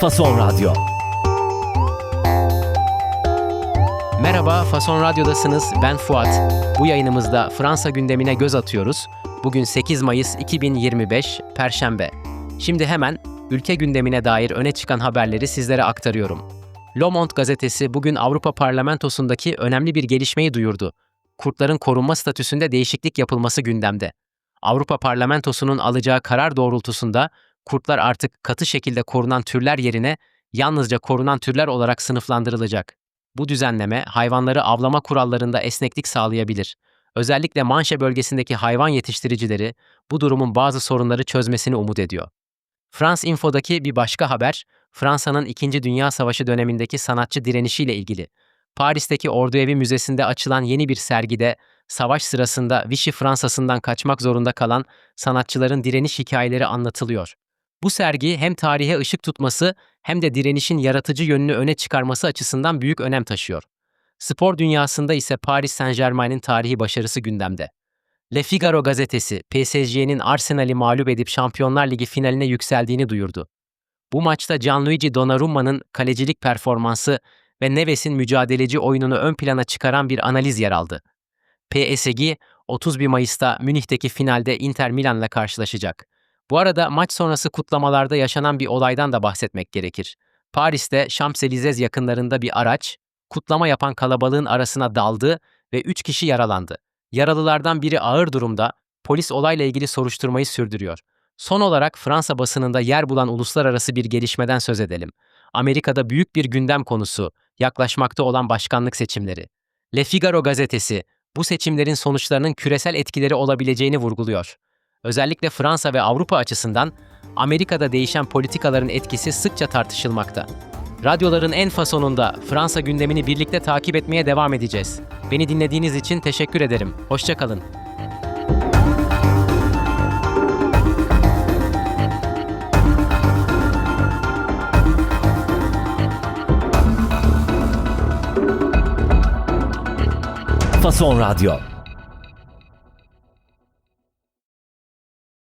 Fason Radyo. Merhaba, Fason Radyo'dasınız. Ben Fuat. Bu yayınımızda Fransa gündemine göz atıyoruz. Bugün 8 Mayıs 2025, Perşembe. Şimdi hemen ülke gündemine dair öne çıkan haberleri sizlere aktarıyorum. Le Monde gazetesi bugün Avrupa Parlamentosu'ndaki önemli bir gelişmeyi duyurdu. Kurtların korunma statüsünde değişiklik yapılması gündemde. Avrupa Parlamentosu'nun alacağı karar doğrultusunda kurtlar artık katı şekilde korunan türler yerine yalnızca korunan türler olarak sınıflandırılacak. Bu düzenleme hayvanları avlama kurallarında esneklik sağlayabilir. Özellikle Manşe bölgesindeki hayvan yetiştiricileri bu durumun bazı sorunları çözmesini umut ediyor. France Info'daki bir başka haber, Fransa'nın 2. Dünya Savaşı dönemindeki sanatçı direnişiyle ilgili. Paris'teki Orduevi Müzesi'nde açılan yeni bir sergide savaş sırasında Vichy Fransa'sından kaçmak zorunda kalan sanatçıların direniş hikayeleri anlatılıyor. Bu sergi hem tarihe ışık tutması hem de direnişin yaratıcı yönünü öne çıkarması açısından büyük önem taşıyor. Spor dünyasında ise Paris Saint-Germain'in tarihi başarısı gündemde. Le Figaro gazetesi PSG'nin Arsenal'i mağlup edip Şampiyonlar Ligi finaline yükseldiğini duyurdu. Bu maçta Gianluigi Donnarumma'nın kalecilik performansı ve Neves'in mücadeleci oyununu ön plana çıkaran bir analiz yer aldı. PSG 31 Mayıs'ta Münih'teki finalde Inter Milan'la karşılaşacak. Bu arada maç sonrası kutlamalarda yaşanan bir olaydan da bahsetmek gerekir. Paris'te Champs-Élysées yakınlarında bir araç, kutlama yapan kalabalığın arasına daldı ve 3 kişi yaralandı. Yaralılardan biri ağır durumda, polis olayla ilgili soruşturmayı sürdürüyor. Son olarak Fransa basınında yer bulan uluslararası bir gelişmeden söz edelim. Amerika'da büyük bir gündem konusu, yaklaşmakta olan başkanlık seçimleri. Le Figaro gazetesi, bu seçimlerin sonuçlarının küresel etkileri olabileceğini vurguluyor. Özellikle Fransa ve Avrupa açısından Amerika'da değişen politikaların etkisi sıkça tartışılmakta. Radyoların en fasonunda Fransa gündemini birlikte takip etmeye devam edeceğiz. Beni dinlediğiniz için teşekkür ederim. Hoşçakalın. Fason Radyo.